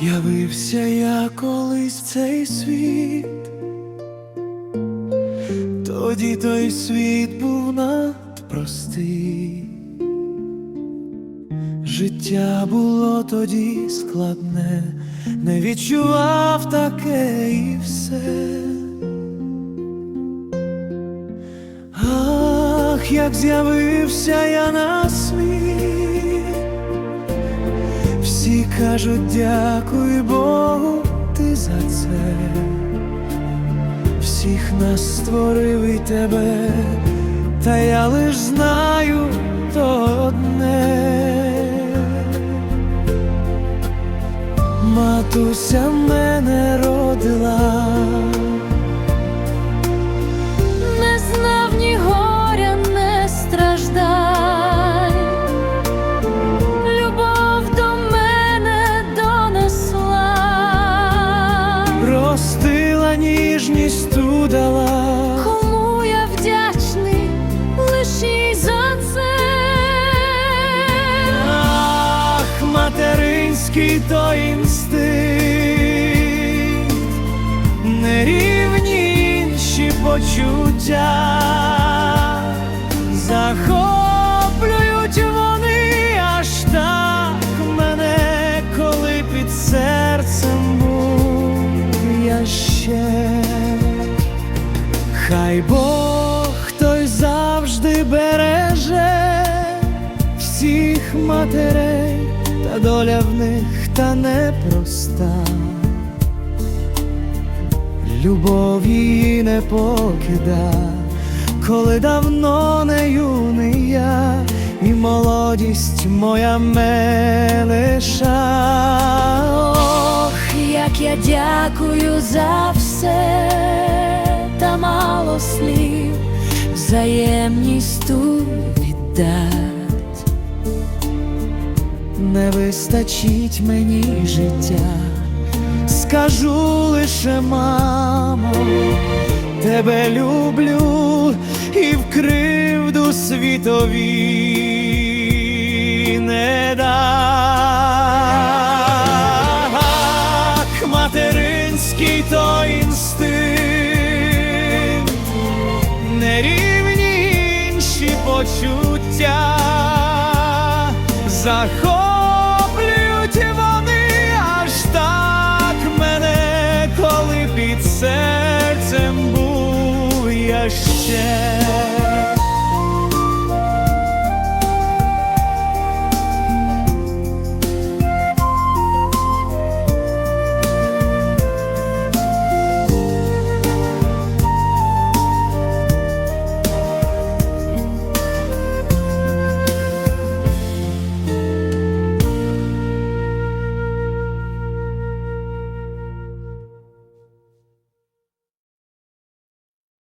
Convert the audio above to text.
З'явився я колись цей світ, тоді той світ був надпростий. Життя було тоді складне, не відчував таке і все. Ах, як з'явився я на світ, всі кажуть, дякуй Богу, ти за це. Всіх нас створив і тебе, та я лиш знаю то одне. Матуся мене родила. Простила ніжністю дала, кому я вдячний лиш їй за це. ах, материнський то інстинкт, нерівні інші почуття, захоплюють ще. Хай Бог той завжди береже всіх матерей, та доля в них та непроста. Любов її не покида, коли давно не юний я, і молодість моя Як дякую за все, та мало слів. Взаємністю віддать. не вистачить мені життя, скажу лише, мамо, тебе люблю і в кривду світові почуття, захоплюють вони аж так мене, коли під серцем був я ще.